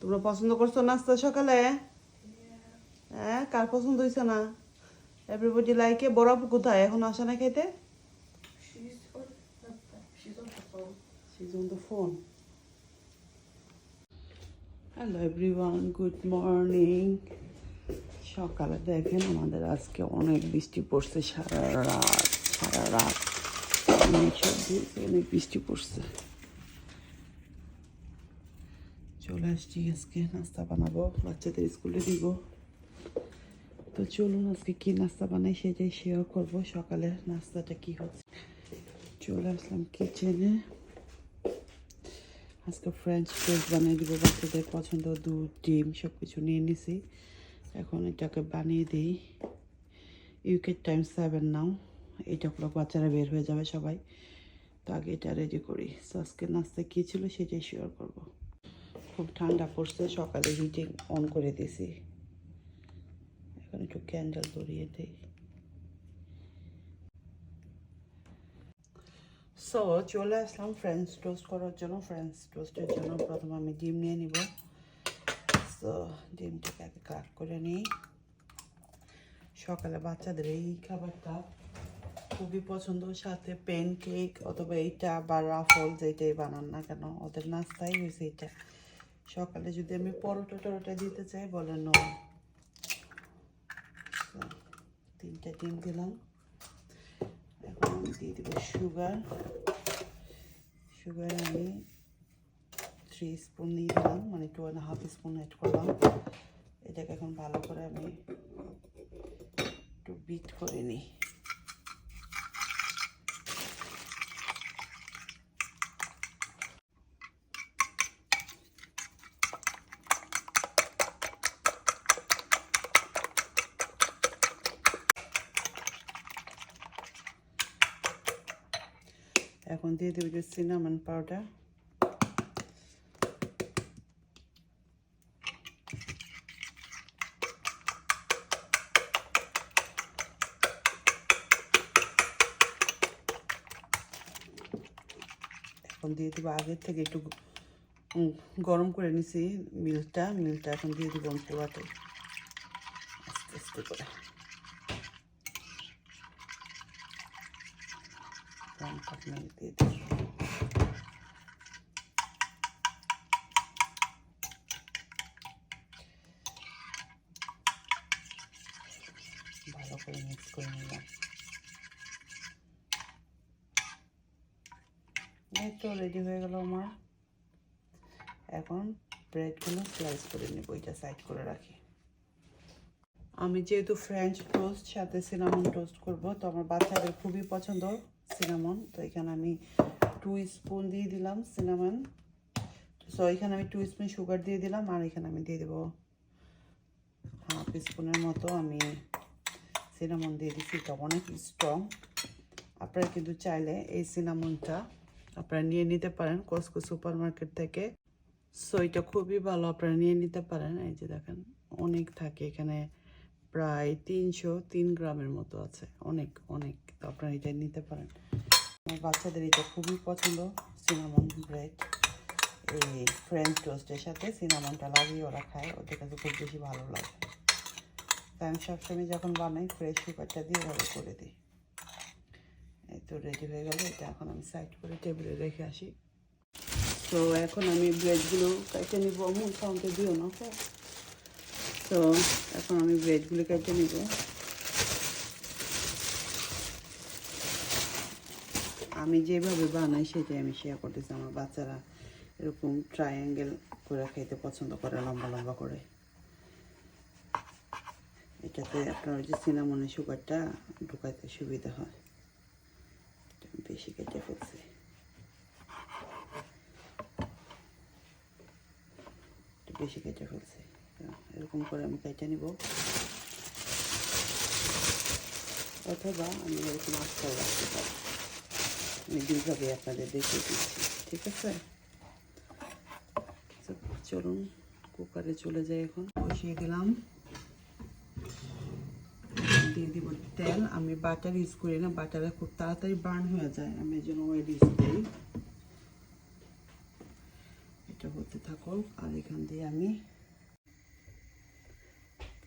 তোমরা পছন্দ করছ নাস্তা সকালে? হ্যাঁ কার পছন্দ হয়েছে না? এভরিবডি লাইকে বড় আপু কোথায়? এখন আসে না খাইতে? Phone. Hello everyone good morning সকালে দেখেন আমাদের আজকে অনেক বৃষ্টি পড়ছে, সারা রাত সারা রাত। অনেক সবজি অনেক বৃষ্টি পড়ছে। চলে আসছি আজকে নাস্তা বানাবো। বাচ্চাদের স্কুলে দিব। তো চলুন আজকে কি নাস্তা বানাই সেটাই শেয়ার করব। সকালের নাস্তাটা কি হচ্ছে? চলে আসলাম কিচেনে আজকে ফ্রেঞ্চ টোস্ট বানিয়ে দিব। বাচ্চাদের পছন্দ দুধ, ডিম সব কিছু নিয়ে নিছি। এখন এটাকে বানিয়ে দিই। ইউকে টাইম সেভেন নাও এইটা হলো বাচ্চারা বের হয়ে যাবে সবাই। তো আগে এটা রেডি করি। সো আজকে নাস্তা কী ছিল সেটাই শেয়ার করব। খুব ঠান্ডা পড়ছে, সকালে হিটিং অন করে দিছি। এখন একটু ক্যান্ডেল ধরিয়ে দিই। সো চলে আসলাম ফ্রেঞ্চ টোস্ট করার জন্য। ফ্রেঞ্চ টোস্টের জন্য প্রথমে আমি ডিম নিয়ে নিব। সো ডিমটাকে আগে ক্রাক করে নিই। সকালে বাচ্চাদের এই খাবারটা খুবই পছন্দ। সাথে প্যান কেক অথবা এইটা বা রাফল যেটাই বানান না কেন? ওদের নাস্তাই হয়েছে এটা সকালে যদি আমি পরোটা টরোটা দিতে চাই, বলে নো তিনটা ডিম দিলাম। এখন দিয়ে দেবো সুগার সুগার আমি থ্রি স্পুন দিয়ে দিলাম মানে two and half spoon add করলাম। এটাকে এখন ভালো করে আমি একটু বিট করে নিই। এখন দিয়ে দেবো যে সিনামন পাউডার এখন দিয়ে দেবো আগের থেকে একটু গরম করে নিছি মিল্কটা মিল্কটা এখন দিয়ে দেবো পুরাটাই আস্তে আস্তে করে। কাপ দিয়ে দিই ভালো করে মিক্স করে নিলাম এই তো রেডি হয়ে গেল আমার। এখন ব্রেডগুলো স্লাইস করে নেব এটা সাইড করে রাখি। আমি যেহেতু ফ্রেঞ্চ টোস্ট সাথে সিনামন টোস্ট করব, তো আমার বাচ্চাদের খুবই পছন্দ। সিনামন তো এখানে আমি টু স্পুন দিয়ে দিলাম সিনামন সো এখানে আমি টু স্পুন সুগার দিয়ে দিলাম আর এখানে আমি দিয়ে দেবো হাফ স্পুনের মতো আমি সিনামন দিয়ে দিচ্ছি এটা অনেক স্ট্রং আপনারা কিন্তু চাইলে এই সিনামনটা আপনারা নিয়ে নিতে পারেন কসকো সুপার মার্কেট থেকে। সো এটা খুবই ভালো, আপনারা নিয়ে নিতে পারেন। এই যে দেখেন, অনেক থাকে এখানে। প্রায় তিনশো তিন গ্রামের মতো আছে। অনেক অনেক। তো আপনারা এটা নিতে পারেন। আমার বাচ্চাদের এটা খুবই পছন্দ, সিনামন ব্রেড। এই ফ্রেঞ্চ টোস্টের সাথে সিনামনটা লাগিয়ে ওরা খায়। ওদের কাছে খুব বেশি ভালো লাগে। তাই আমি সবসময় যখন বানাই ফ্রেশ সুগারটা দিয়ে এভাবে করে দিই। এই তো রেডি হয়ে গেল। এটা এখন আমি সাইড করে টেবিলে রেখে আসি। তো এখন আমি ব্রেডগুলো কেটে নিব। মূল সাউন্ডে দিও না তো এখন আমি ব্রেডগুলো কেটে নিব। আমি যেভাবে বানাই সেটাই আমি শেয়ার করতেছি। আমার বাচ্চারা এরকম ট্রায়াঙ্গেল করে খেতে পছন্দ করে, লম্বা লম্বা করে। এটাতে আপনার ওই যে সিনামনের সুগারটা ঢুকাইতে সুবিধা হয়। বেশি কেটে ফেলছি। বেশি কেটে ফেলছি। এরকম করে আমি কেটে নিব। অথবা আমি এরকম আস্তে রাখতে পারি। আমি দুইভাবে আপনাদের দেখিয়ে দিচ্ছি, ঠিক আছে? চলুন, কুকারে চলে যাই এখন। বসিয়ে দিলাম। দিয়ে দিব তেল। আমি বাটার ইউজ করি না, বাটারে খুব তাড়াতাড়ি বার্ন হয়ে যায়। আমি এই জন্য অয়েল ইউজ করি। এটা হতে থাকো সার্কল আর এখান দিয়ে আমি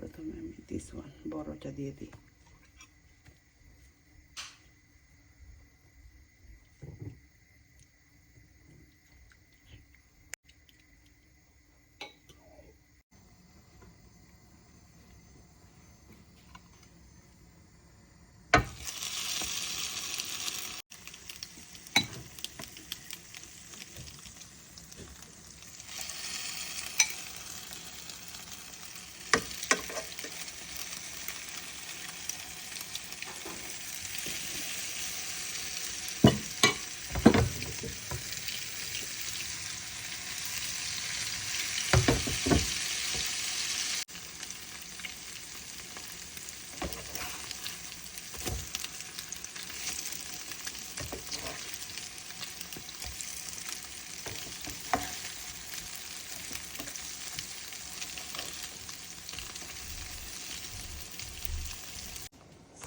প্রথমে আমি দিস ওয়ান বড়টা দিয়ে দিই।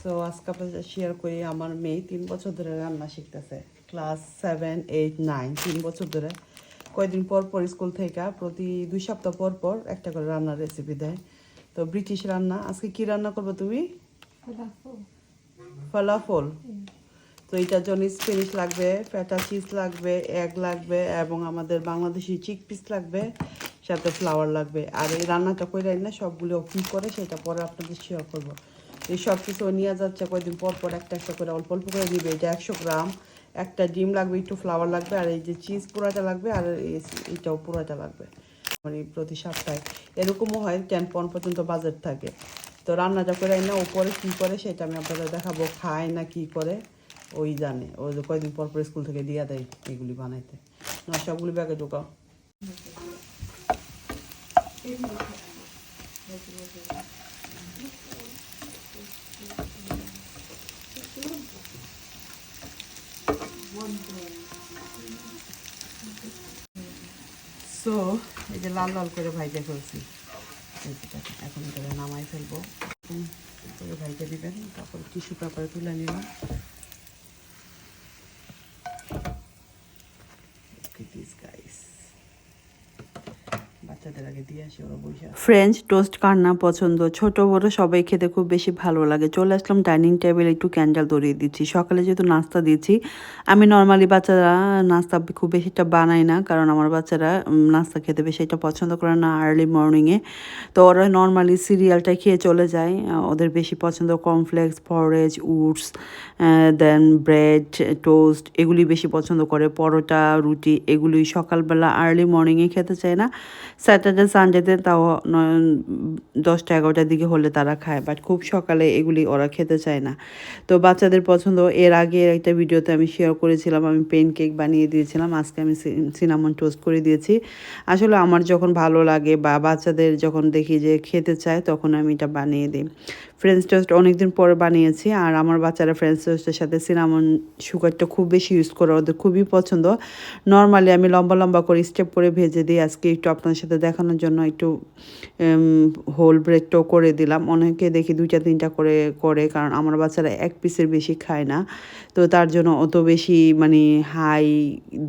সো আজকে আপনাদের শেয়ার করি আমার মেয়ে তিন বছর ধরে রান্না শিখতেছে। ক্লাস সেভেন এইট নাইন তিন বছর ধরে। কয়দিন পর পর স্কুল থেকে প্রতি দুই সপ্তাহ পর পর একটা করে রান্নার রেসিপি দেয়। তো ব্রিটিশ রান্না আজকে কি রান্না করবে তুমি. ফলাফল তো এটার জন্য স্প্যানিশ লাগবে ফ্যাটা চিজ লাগবে এগ লাগবে এবং আমাদের বাংলাদেশি চিক পিস লাগবে সাথে ফ্লাওয়ার লাগবে। আর এই রান্নাটা করে না সবগুলো কী করে সেটা পরে আপনাদের শেয়ার করব। এই সব কিছু নিয়ে যাচ্ছে, কয়েকদিন পর পর একটা একটা করে, অল্প অল্প করে দিবে। এটা একশো গ্রাম। একটা ডিম লাগবে, একটু ফ্লাওয়ার লাগবে, আর এই যে চিজ পুরাটা লাগবে, আর এই- এইটাও পুরাটা লাগবে। মানে প্রতি সপ্তাহে। এরকমও হয় টেন পন পর্যন্ত বাজেট থাকে। তো রান্নাটা করে না ওপরে কী করে সেটা আমি আপনাদের দেখাবো, খায় না কি করে, ওই জানে। ও যে কয়দিন পর পর স্কুল থেকে দিয়ে দেয় এগুলি বানাইতে। না সবগুলি ব্যাগে ঢোকাও। সো, এই যে লাল লাল করে ভাইজে ফেলছি। এখন এটা নামাই ফেলব। ভাইকে করে ভাইজে দিবেন, তারপর টিস্যু পেপারে তুলে নিলাম Look at these guys. বাচ্চাদের আগে দিয়ে আসি ওরা বসে আছে। ফ্রেঞ্চ টোস্ট কার না পছন্দ? ছোট, বড় সবাই খেতে খুব বেশি ভালো লাগে। চলে আসলাম ডাইনিং টেবিলে একটু ক্যান্ডেল ধরিয়ে দিচ্ছি। সকালে যেহেতু নাস্তা দিচ্ছি আমি নর্মালি বাচ্চারা নাস্তা খুব বেশিটা বানাই না, কারণ আমার বাচ্চারা নাস্তা খেতে বেশি এটা পছন্দ করে না আর্লি মর্নিংয়ে তো ওরা নর্মালি সিরিয়ালটা খেয়ে চলে যায়। ওদের বেশি পছন্দ কর্নফ্লেক্স ফরেজ উডস দেন ব্রেড টোস্ট এগুলি বেশি পছন্দ করে। পরোটা, রুটি এগুলি সকালবেলা আর্লি মর্নিংয়ে খেতে চায় না। স্যাটারডে সানডেতে তাও দশটা এগারোটার দিকে হলে তারা খায়। বাট খুব সকালে এগুলি ওরা খেতে চায় না। তো বাচ্চাদের পছন্দ, এর আগে একটা ভিডিওতে আমি শেয়ার করেছিলাম, আমি পেন কেক বানিয়ে দিয়েছিলাম, আজকে আমি সিনামন টোস্ট করে দিয়েছি। আসলে আমার যখন ভালো লাগে বা বাচ্চাদের যখন দেখি যে খেতে চায়, তখন আমি এটা বানিয়ে দিই। ফ্রেঞ্চ টোস্ট অনেকদিন পরে বানিয়েছি আর আমার বাচ্চারা ফ্রেঞ্চ টোস্টের সাথে সিনামন সুগারটা খুব বেশি ইউজ করে, ওদের খুবই পছন্দ। নর্মালি আমি লম্বা লম্বা করে স্টেপ করে ভেজে দিই আজকে একটু আপনার সাথে দেখানোর জন্য একটু হোল ব্রেডটাও করে দিলাম। অনেকে দেখি দুইটা তিনটা করে করে, কারণ আমার বাচ্চারা এক পিসের বেশি খায় না। তো তার জন্য অত বেশি মানে হাই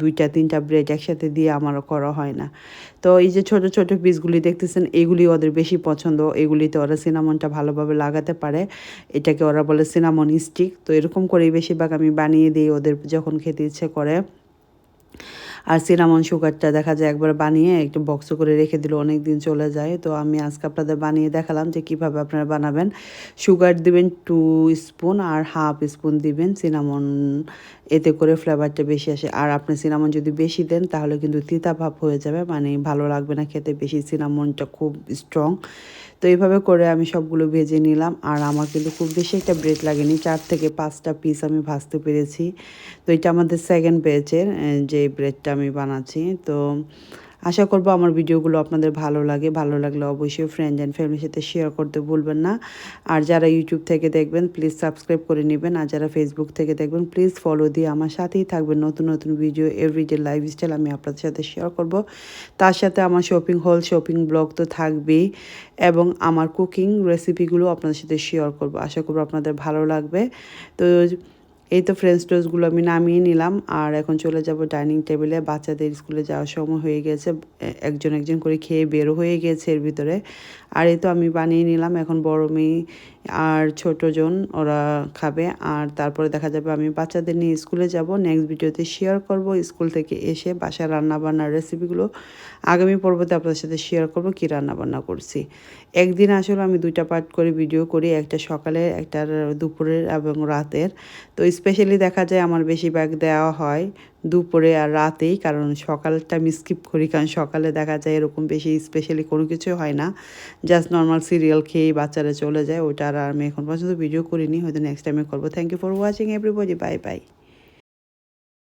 দুইটা তিনটা ব্রেড একসাথে দিয়ে আমারও করা হয় না। তো এই যে ছোট ছোট পিসগুলি দেখতেছেন এগুলি ওদের বেশি পছন্দ। এগুলিতে ওরা সিনামনটা ভালোভাবে লাগাতে পারে। এটাকে ওরা বলে সিনামন স্টিক তো এরকম করেই বেশিরভাগ আমি বানিয়ে দিই ওদের যখন খেতে ইচ্ছে করে। আর সিনামন সুগারটা দেখা যায় একবার বানিয়ে একটু বক্স করে রেখে দিলে অনেক দিন চলে যায়। তো আমি আজকে আপনাদের বানিয়ে দেখালাম যে কীভাবে আপনারা বানাবেন। সুগার দিবেন টু স্পুন আর হাফ স্পুন দিবেন সিনামন এতে করে ফ্লেভারটা বেশি আসে। আর আপনি সিনামন যদি বেশি দেন, তাহলে কিন্তু তিতা ভাব হয়ে যাবে। মানে ভালো লাগবে না খেতে। বেশি সিনামনটা খুব স্ট্রং তো এইভাবে করে আমি সবগুলো ভেজে নিলাম। আর আমার কিন্তু খুব বেশি একটা ব্রেড লাগেনি। চার থেকে পাঁচটা পিস আমি ভাজতে পেরেছি। তো এটা আমাদের সেকেন্ড ব্যাচের যে ব্রেডটা আমি বানাচ্ছি। তো আশা করব আমার ভিডিওগুলো আপনাদের ভালো লাগে। ভালো লাগলে অবশ্যই ফ্রেন্ড অ্যান্ড ফ্যামিলির সাথে শেয়ার করতে ভুলবেন না। আর যারা ইউটিউব থেকে দেখবেন প্লিজ সাবস্ক্রাইব করে নেবেন। আর যারা ফেসবুক থেকে দেখবেন প্লিজ ফলো দিয়ে আমার সাথেই থাকবেন। নতুন নতুন ভিডিও এভরিডে লাইফস্টাইল আমি আপনাদের সাথে শেয়ার করব। তার সাথে আমার শপিং হল শপিং ব্লগ তো থাকবেই। এবং আমার কুকিং রেসিপিগুলো আপনাদের সাথে শেয়ার করব। আশা করব আপনাদের ভালো লাগবে। তো এই তো ফ্রেঞ্চ টোস্টগুলো আমি নামিয়ে নিলাম, আর এখন চলে যাব ডাইনিং টেবিলে বাচ্চাদের স্কুলে যাওয়ার সময় হয়ে গেছে একজন একজন করে খেয়ে বেরো হয়ে গেছে এর ভিতরে। আর এই তো আমি বানিয়ে নিলাম, এখন বড় মেয়ে আর ছোটজন ওরা খাবে। আর তারপরে দেখা যাবে আমি বাচ্চাদের নিয়ে স্কুলে যাব। নেক্সট ভিডিওতে শেয়ার করব। স্কুল থেকে এসে বাসায় রান্না বান্নার রেসিপিগুলো আগামী পর্বতে আপনাদের সাথে শেয়ার করব, কি রান্না বান্না করছি। একদিন আসলে আমি দুইটা পার্ট করে ভিডিও করি, একটা সকালে, একটা দুপুরের এবং রাতের। তো স্পেশালি দেখা যায় আমার বেশিরভাগ দেওয়া হয় দুপুরে আর রাতেই, কারণ সকালটা আমি স্কিপ করি, কারণ সকালে দেখা যায় এরকম বেশি স্পেশালি কোনো কিছু হয় না। জাস্ট নর্মাল সিরিয়াল খেয়েই বাচ্চারা চলে যায় ওটা আর আমি এখন পর্যন্ত ভিডিও করিনি, হয়তো নেক্সট টাইমে করব। Thank you for watching everybody bye bye